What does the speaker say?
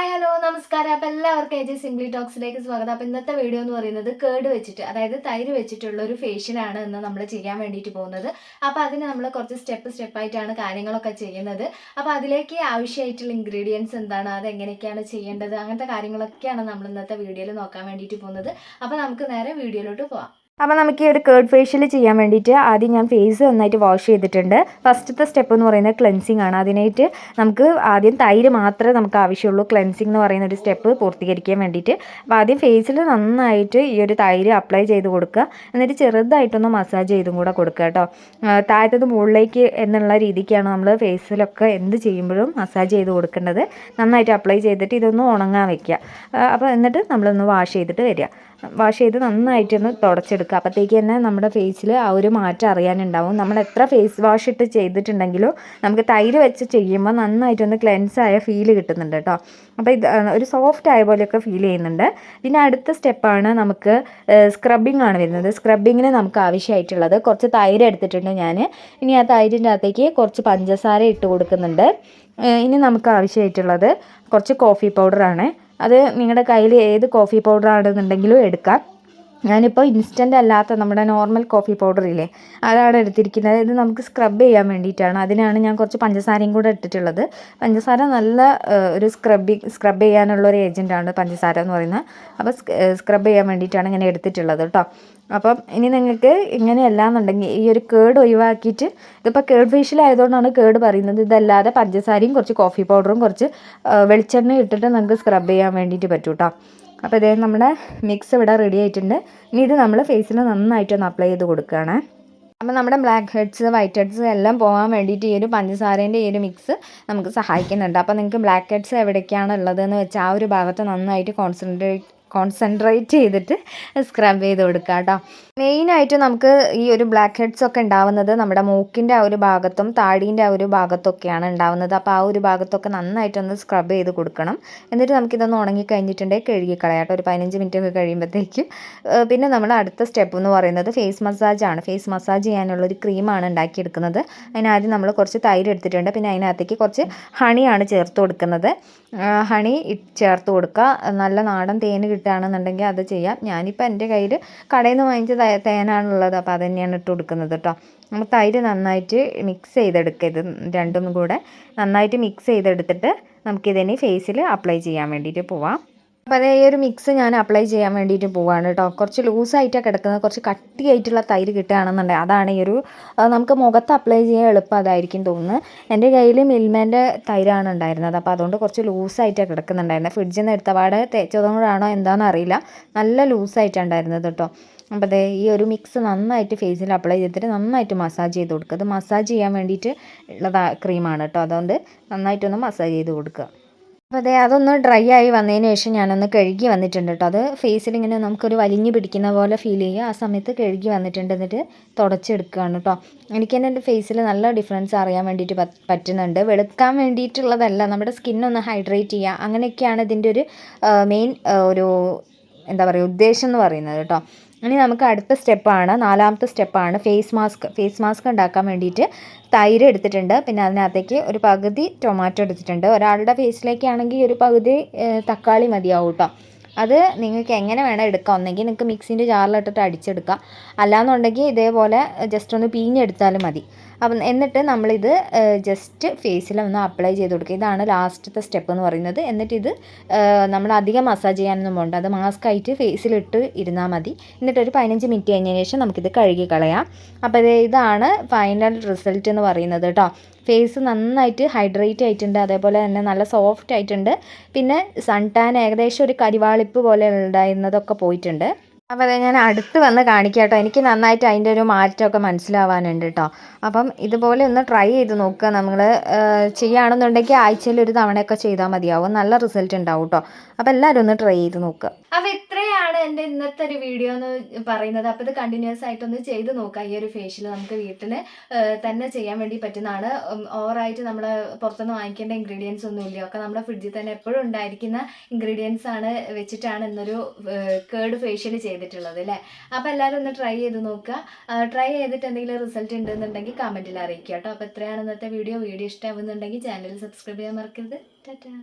Hi hello നമസ്കാരം. അപ്പം എല്ലാവർക്കും എ ജെ സിംഗ്ലി ടോക്സിലേക്ക് സ്വാഗതം. അപ്പം ഇന്നത്തെ വീഡിയോ എന്ന് പറയുന്നത് കേട് വെച്ചിട്ട് അതായത് തൈര് വെച്ചിട്ടുള്ള ഒരു ഫേഷ്യലാണ് ഇന്ന് നമ്മൾ ചെയ്യാൻ വേണ്ടിയിട്ട് പോകുന്നത്. അപ്പോൾ അതിന് നമ്മൾ കുറച്ച് സ്റ്റെപ്പ് സ്റ്റെപ്പായിട്ടാണ് കാര്യങ്ങളൊക്കെ ചെയ്യുന്നത്. അപ്പോൾ അതിലേക്ക് ആവശ്യമായിട്ടുള്ള ഇൻഗ്രീഡിയൻസ് എന്താണ് അത് എങ്ങനെയൊക്കെയാണ് ചെയ്യേണ്ടത് അങ്ങനത്തെ കാര്യങ്ങളൊക്കെയാണ് നമ്മൾ ഇന്നത്തെ വീഡിയോയിൽ നോക്കാൻ വേണ്ടിയിട്ട് പോകുന്നത്. അപ്പോൾ നമുക്ക് നേരെ വീഡിയോയിലോട്ട് പോവാം. അപ്പോൾ നമുക്ക് ഈ ഒരു കേർഡ് ഫേഷ്യൽ ചെയ്യാൻ വേണ്ടിയിട്ട് ആദ്യം ഞാൻ ഫേസ് നന്നായിട്ട് വാഷ് ചെയ്തിട്ടുണ്ട്. ഫസ്റ്റത്തെ സ്റ്റെപ്പ് എന്ന് പറയുന്നത് ക്ലെൻസിങ് ആണ്. അതിനായിട്ട് നമുക്ക് ആദ്യം തൈര് മാത്രമേ നമുക്ക് ആവശ്യമുള്ളൂ. ക്ലെൻസിങ് എന്ന് പറയുന്ന ഒരു സ്റ്റെപ്പ് പൂർത്തീകരിക്കാൻ വേണ്ടിയിട്ട്. അപ്പോൾ ആദ്യം ഫേസിൽ നന്നായിട്ട് ഈ ഒരു തൈര് അപ്ലൈ ചെയ്ത് കൊടുക്കുക. എന്നിട്ട് ചെറുതായിട്ടൊന്ന് മസാജ് ചെയ്തും കൂടെ കൊടുക്കുക കേട്ടോ. താഴത്തത് മുകളിലേക്ക് എന്നുള്ള രീതിക്കാണ് നമ്മൾ ഫേസിലൊക്കെ എന്ത് ചെയ്യുമ്പോഴും മസാജ് ചെയ്ത് കൊടുക്കേണ്ടത്. നന്നായിട്ട് അപ്ലൈ ചെയ്തിട്ട് ഇതൊന്ന് ഉണങ്ങാൻ വെക്കുക. അപ്പോൾ എന്നിട്ട് നമ്മളൊന്ന് വാഷ് ചെയ്തിട്ട് വരിക. വാഷ് ചെയ്ത് നന്നായിട്ടൊന്ന് തുടച്ചെടുക്കുക. അപ്പോഴത്തേക്ക് തന്നെ നമ്മുടെ ഫേസിൽ ആ ഒരു മാറ്റം അറിയാനുണ്ടാവും. നമ്മൾ എത്ര ഫേസ് വാഷ് ഇട്ട് ചെയ്തിട്ടുണ്ടെങ്കിലും നമുക്ക് തൈര് വെച്ച് ചെയ്യുമ്പോൾ നന്നായിട്ടൊന്ന് ക്ലെൻസ് ആയ ഫീൽ കിട്ടുന്നുണ്ട് കേട്ടോ. അപ്പോൾ ഇത് ഒരു സോഫ്റ്റ് ആയ പോലെയൊക്കെ ഫീൽ ചെയ്യുന്നുണ്ട്. പിന്നെ അടുത്ത സ്റ്റെപ്പാണ് നമുക്ക് സ്ക്രബിംഗ് ആണ് വരുന്നത്. സ്ക്രബിങ്ങിന് നമുക്ക് ആവശ്യമായിട്ടുള്ളത്. കുറച്ച് തൈര് എടുത്തിട്ടുണ്ട് ഞാൻ ഇനി ആ തൈരിന്റെ അകത്തേക്ക് കുറച്ച് പഞ്ചസാര ഇട്ട് കൊടുക്കുന്നുണ്ട്. ഇനി നമുക്ക് ആവശ്യമായിട്ടുള്ളത് കുറച്ച് കോഫി പൗഡറാണ് അത് നിങ്ങളുടെ കയ്യിൽ ഏത് കോഫി പൗഡർ ആണെന്നുണ്ടെങ്കിലും എടുക്കാം. ഞാനിപ്പോൾ ഇൻസ്റ്റന്റ് അല്ലാത്ത നമ്മുടെ നോർമൽ കോഫി പൗഡർ ഇല്ലേ അതാണ് എടുത്തിരിക്കുന്നത്. ഇത് നമുക്ക് സ്ക്രബ് ചെയ്യാൻ വേണ്ടിയിട്ടാണ്. അതിനാണ് ഞാൻ കുറച്ച് പഞ്ചസാരയും കൂടെ ഇട്ടിട്ടുള്ളത്. പഞ്ചസാര നല്ല ഒരു സ്ക്രബിങ് സ്ക്രബ് ചെയ്യാനുള്ള ഒരു ഏജന്റാണ് പഞ്ചസാര എന്ന് പറയുന്നത്. അപ്പോൾ സ്ക്രബ് ചെയ്യാൻ വേണ്ടിയിട്ടാണ് ഇങ്ങനെ എടുത്തിട്ടുള്ളത് കേട്ടോ അപ്പം ഇനി നിങ്ങൾക്ക് ഇങ്ങനെയല്ല എന്നുണ്ടെങ്കിൽ ഈ ഒരു കേട് ഒഴിവാക്കിയിട്ട് ഇതിപ്പോൾ കേട് ഫേഷ്യൽ ആയതുകൊണ്ടാണ് കേട് പറയുന്നത്. ഇതല്ലാതെ പഞ്ചസാരയും കുറച്ച് കോഫി പൗഡറും കുറച്ച് വെളിച്ചെണ്ണ ഇട്ടിട്ട് നമുക്ക് സ്ക്രബ് ചെയ്യാൻ വേണ്ടിയിട്ട് പറ്റും കേട്ടോ അപ്പോൾ ഇതേ നമ്മുടെ മിക്സ് ഇവിടെ റെഡി ആയിട്ടുണ്ട്. ഇനി ഇത് നമ്മൾ ഫേസിൽ നന്നായിട്ടൊന്ന് അപ്ലൈ ചെയ്ത് കൊടുക്കുകയാണ്. അപ്പോൾ നമ്മുടെ ബ്ലാക്ക് ഹെഡ്സ് വൈറ്റ് ഹെഡ്സ് എല്ലാം പോകാൻ വേണ്ടിയിട്ട് ഈ ഒരു പഞ്ചസാരേന്റെ ഈ ഒരു മിക്സ് നമുക്ക് സഹായിക്കുന്നുണ്ട്. അപ്പോൾ നിങ്ങൾക്ക് ബ്ലാക്ക് ഹെഡ്സ് എവിടേക്കാണ് ഉള്ളതെന്ന് വെച്ചാൽ ആ ഒരു ഭാഗത്ത് നന്നായിട്ട് കോൺസെൻട്രേറ്റ് കോൺസെൻട്രേറ്റ് ചെയ്തിട്ട് സ്ക്രബ് ചെയ്ത് കൊടുക്കുക കേട്ടോ മെയിനായിട്ട് നമുക്ക് ഈ ഒരു ബ്ലാക്ക് ഹെഡ്സ് ഒക്കെ ഉണ്ടാവുന്നത് നമ്മുടെ മൂക്കിന്റെ ആ ഒരു ഭാഗത്തും താടീന്റെ ആ ഒരു ഭാഗത്തൊക്കെയാണ് ഉണ്ടാവുന്നത്. അപ്പോൾ ആ ഒരു ഭാഗത്തൊക്കെ നന്നായിട്ടൊന്ന് സ്ക്രബ് ചെയ്ത് കൊടുക്കണം. എന്നിട്ട് നമുക്കിതൊന്ന് ഉണങ്ങി കഴിഞ്ഞിട്ടുണ്ടെങ്കിൽ കഴുകി കളയാട്ടോ ഒരു പതിനഞ്ച് മിനിറ്റ് ഒക്കെ കഴിയുമ്പോഴത്തേക്കും പിന്നെ നമ്മൾ അടുത്ത സ്റ്റെപ്പ് എന്ന് പറയുന്നത് ഫേസ് മസാജ് ആണ്. ഫേസ് മസാജ് ചെയ്യാനുള്ള ഒരു ക്രീമാണ് ഉണ്ടാക്കിയെടുക്കുന്നത്. അതിനാദ്യം നമ്മൾ കുറച്ച് തൈര് എടുത്തിട്ടുണ്ട്. പിന്നെ അതിനകത്തേക്ക് കുറച്ച് ഹണിയാണ് ചേർത്ത് കൊടുക്കുന്നത്. ഹണി ചേർത്ത് കൊടുക്കുക നല്ല നാടൻ തേന് കിട്ടുകയാണെന്നുണ്ടെങ്കിൽ അത് ചെയ്യാം. ഞാനിപ്പോൾ എന്റെ കയ്യിൽ കടയിൽ നിന്ന് വാങ്ങിച്ച തേനാണുള്ളത്. അപ്പോൾ അത് തന്നെയാണ് ഇട്ട് കൊടുക്കുന്നത് കേട്ടോ നമ്മൾ തൈര് നന്നായിട്ട് മിക്സ് ചെയ്തെടുക്കുക ഇത് രണ്ടും കൂടെ നന്നായിട്ട് മിക്സ് ചെയ്തെടുത്തിട്ട് നമുക്കിതിനി ഫേസിൽ അപ്ലൈ ചെയ്യാൻ വേണ്ടിയിട്ട് പോവാം. അപ്പോൾ അതേ ഈ ഒരു മിക്സ് ഞാൻ അപ്ലൈ ചെയ്യാൻ വേണ്ടിയിട്ട് പോവാണ് കേട്ടോ. കുറച്ച് ലൂസായിട്ടാണ് കിടക്കുന്നത്. കുറച്ച് കട്ടിയായിട്ടുള്ള തൈര് കിട്ടുകയാണെന്നുണ്ടെങ്കിൽ അതാണ് ഈ ഒരു നമുക്ക് മുഖത്ത് അപ്ലൈ ചെയ്യാൻ എളുപ്പം അതായിരിക്കും തോന്നുന്നത്. എന്റെ കയ്യിൽ മിൽമേന്റെ തൈരാണ് ഉണ്ടായിരുന്നത്. അപ്പോൾ അതുകൊണ്ട് കുറച്ച് ലൂസായിട്ടാണ് കിടക്കുന്നുണ്ടായിരുന്നത്. ഫ്രിഡ്ജിൽ നിന്ന് എടുത്ത പാടെ തേച്ചതുകൊണ്ടാണോ എന്താണെന്ന് അറിയില്ല. നല്ല ലൂസായിട്ടാണ് ഉണ്ടായിരുന്നത് കേട്ടോ. അപ്പോൾ അതെ ഈ ഒരു മിക്സ് നന്നായിട്ട് ഫേസിൽ അപ്ലൈ ചെയ്തിട്ട് നന്നായിട്ട് മസാജ് ചെയ്ത് കൊടുക്കുക. അത് മസാജ് ചെയ്യാൻ വേണ്ടിയിട്ട് ഉള്ളതാ ക്രീമാണ് കേട്ടോ. അതുകൊണ്ട് നന്നായിട്ടൊന്ന് മസാജ് ചെയ്ത് കൊടുക്കുക. അപ്പോൾ അതെ അതൊന്ന് ഡ്രൈ ആയി വന്നതിന് ശേഷം ഞാനൊന്ന് കഴുകി വന്നിട്ടുണ്ട് കേട്ടോ അത് ഫേസിൽ ഇങ്ങനെ നമുക്കൊരു വലിഞ്ഞ് പിടിക്കുന്ന പോലെ ഫീൽ ചെയ്യുക. ആ സമയത്ത് കഴുകി വന്നിട്ടുണ്ട്. എന്നിട്ട് തുടച്ചെടുക്കുകയാണ് കേട്ടോ എനിക്ക് തന്നെ എന്റെ ഫേസിൽ നല്ല ഡിഫറൻസ് അറിയാൻ വേണ്ടിയിട്ട് പറ്റുന്നുണ്ട്. വെളുക്കാൻ വേണ്ടിയിട്ടുള്ളതല്ല നമ്മുടെ സ്കിന്നൊന്ന് ഹൈഡ്രേറ്റ് ചെയ്യുക. അങ്ങനെയൊക്കെയാണ് ഇതിന്റെ ഒരു മെയിൻ ഒരു എന്താ പറയുക ഉദ്ദേശം എന്ന് പറയുന്നത് കേട്ടോ ഇനി നമുക്ക് അടുത്ത സ്റ്റെപ്പാണ് നാലാമത്തെ സ്റ്റെപ്പാണ് ഫേസ് മാസ്ക് ഫേസ് മാസ്ക് ഉണ്ടാക്കാൻ വേണ്ടിയിട്ട് തൈര് എടുത്തിട്ടുണ്ട്. പിന്നെ അതിനകത്തേക്ക് ഒരു പകുതി ടൊമാറ്റോ എടുത്തിട്ടുണ്ട്. ഒരാളുടെ ഫേസിലേക്കാണെങ്കിൽ ഒരു പകുതി തക്കാളി മതിയാവും കേട്ടോ. അത് നിങ്ങൾക്ക് എങ്ങനെ വേണം എടുക്കാം. ഒന്നെങ്കിൽ നിങ്ങൾക്ക് മിക്സിന്റെ ജാറിലിട്ടിട്ട് അടിച്ചെടുക്കാം. അല്ലാന്നുണ്ടെങ്കിൽ ഇതേപോലെ ജസ്റ്റ് ഒന്ന് പിഴിഞ്ഞെടുത്താലും മതി. അപ്പം എന്നിട്ട് നമ്മളിത് ജസ്റ്റ് ഫേസിൽ ഒന്ന് അപ്ലൈ ചെയ്ത് കൊടുക്കുക. ഇതാണ് ലാസ്റ്റത്തെ സ്റ്റെപ്പ് എന്ന് പറയുന്നത്. എന്നിട്ട് ഇത് നമ്മൾ അധികം മസാജ് ചെയ്യാനൊന്നും പോകണ്ട അത് മാസ്ക് ആയിട്ട് ഫേസിലിട്ട് ഇരുന്നാൽ മതി. എന്നിട്ട് ഒരു പതിനഞ്ച് മിനിറ്റ് കഴിഞ്ഞതിന് ശേഷം നമുക്കിത് കഴുകി കളയാം. അപ്പോൾ ഇതാണ് ഫൈനൽ റിസൾട്ട് എന്ന് പറയുന്നത് കേട്ടോ ഫേസ് നന്നായിട്ട് ഹൈഡ്രേറ്റ് ആയിട്ടുണ്ട്. അതേപോലെ തന്നെ നല്ല സോഫ്റ്റ് ആയിട്ടുണ്ട്. പിന്നെ സൺ ടാൻ ഏകദേശം ഒരു കരിവാളിപ്പ് പോലെ ഉണ്ടായിരുന്നതൊക്കെ പോയിട്ടുണ്ട്. അപ്പോൾ അതെ ഞാൻ അടുത്ത് വന്ന് കാണിക്കാം കേട്ടോ എനിക്ക് നന്നായിട്ട് അതിന്റെ ഒരു മാറ്റമൊക്കെ മനസ്സിലാവാനുണ്ട് കേട്ടോ അപ്പം ഇതുപോലെ ഒന്ന് ട്രൈ ചെയ്ത് നോക്കുക. നമ്മൾ ചെയ്യുകയാണെന്നുണ്ടെങ്കിൽ ആഴ്ചയിൽ ഒരു തവണയൊക്കെ ചെയ്താൽ മതിയാവും. നല്ല റിസൾട്ട് ഉണ്ടാവും കേട്ടോ അപ്പോൾ എല്ലാവരും ഒന്ന് ട്രൈ ചെയ്ത് നോക്കുക. അപ്പോൾ എന്റെ ഇന്നത്തെ ഒരു വീഡിയോ എന്ന് പറയുന്നത് അപ്പോൾ ഇത് കണ്ടിന്യൂസ് ആയിട്ടൊന്ന് ചെയ്ത് നോക്കാം. ഈ ഒരു ഫേഷ്യൽ നമുക്ക് വീട്ടിൽ തന്നെ ചെയ്യാൻ വേണ്ടി പറ്റുന്നതാണ്. ഓവറായിട്ട് നമ്മൾ പുറത്തുനിന്ന് വാങ്ങിക്കേണ്ട ഇൻഗ്രീഡിയൻസ് ഒന്നും ഇല്ല. ഒക്കെ നമ്മുടെ ഫ്രിഡ്ജിൽ തന്നെ എപ്പോഴും ഉണ്ടായിരിക്കുന്ന ഇൻഗ്രീഡിയൻസ് ആണ് വെച്ചിട്ടാണ് ഇന്നൊരു കേർഡ് ഫേഷ്യൽ ചെയ്തിട്ടുള്ളത് അല്ലേ? അപ്പോൾ എല്ലാവരും ഒന്ന് ട്രൈ ചെയ്ത് നോക്കുക. ട്രൈ ചെയ്തിട്ട് എന്തെങ്കിലും റിസൾട്ട് ഉണ്ടെന്നുണ്ടെങ്കിൽ കമന്റിൽ അറിയിക്കുക കേട്ടോ. അപ്പോൾ എത്രയാണ് ഇന്നത്തെ വീഡിയോ വീഡിയോ ഇഷ്ടമാവുന്നുണ്ടെങ്കിൽ ചാനൽ സബ്സ്ക്രൈബ് ചെയ്യാൻ മറക്കരുത്. ടാറ്റാ.